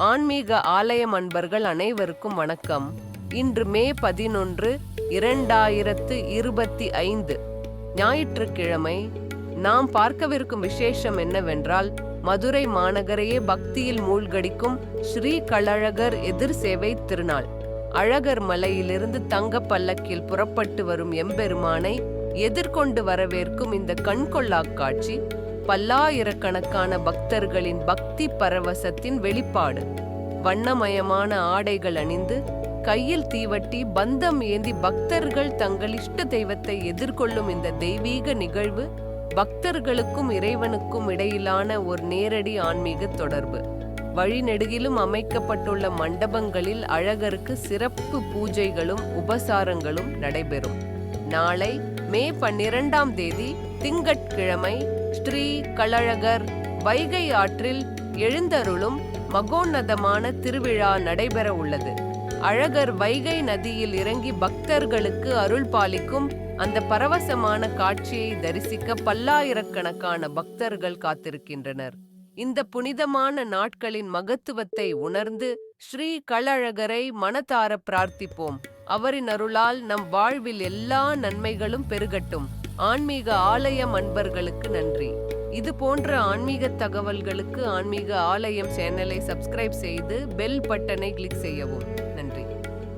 ஆன்மீக ஆலயம் அன்பர்கள் அனைவருக்கும் வணக்கம். இன்று மே பதினொன்று இரண்டாயிரத்து இருபத்தி ஐந்து. ஞாயிற்றுக்கிழமை நாம் பார்க்கவிருக்கும் விசேஷம் என்னவென்றால் மதுரை மாநகரையே பக்தியில் மூழ்கடிக்கும் ஸ்ரீ கழழகர் எதிர் சேவை திருநாள். அழகர் மலையிலிருந்து தங்க பல்லக்கில் புறப்பட்டு வரும் எம்பெருமானை எதிர்கொண்டு வரவேற்கும் இந்த கண்கொள்ளா காட்சி பல்லாயிரக்கணக்கான பக்தர்களின் பக்தி பரவசத்தின் வெளிப்பாடு. வண்ணமயமான ஆடைகள் அணிந்து கையில் தீவட்டி பந்தம் ஏந்தி பக்தர்கள் தங்கள் இஷ்ட தெய்வத்தை எதிர்கொள்ளும் இந்த தெய்வீக நிகழ்வு பக்தர்களுக்கும் இறைவனுக்கும் இடையிலான ஒரு நேரடி ஆன்மீக தொடர்பு. வழிநெடுகிலும் அமைக்கப்பட்டுள்ள மண்டபங்களில் அழகருக்கு சிறப்பு பூஜைகளும் உபசாரங்களும் நடைபெறும். நாளை மே பன்னிரண்டாம் தேதி திங்கட்கிழமை ஸ்ரீ களழகர் வைகை ஆற்றில் எழுந்தருளும் மகோன்னதமான திருவிழா நடைபெற உள்ளது. அழகர் வைகை நதியில் இறங்கி பக்தர்களுக்கு அருள் பாலிக்கும் அந்த பரவசமான காட்சியை தரிசிக்க பல்லாயிரக்கணக்கான பக்தர்கள் காத்திருக்கின்றனர். இந்த புனிதமான நாட்களின் மகத்துவத்தை உணர்ந்து ஸ்ரீ களழகரை மனதார பிரார்த்திப்போம். அவரின் அருளால் நம் வாழ்வில் எல்லா நன்மைகளும் பெருகட்டும். ஆன்மீக ஆலயம் அன்பர்களுக்கு நன்றி. இது போன்ற ஆன்மீக தகவல்களுக்கு ஆன்மீக ஆலயம் சேனலை சப்ஸ்கிரைப் செய்து பெல் பட்டனை கிளிக் செய்யவும்.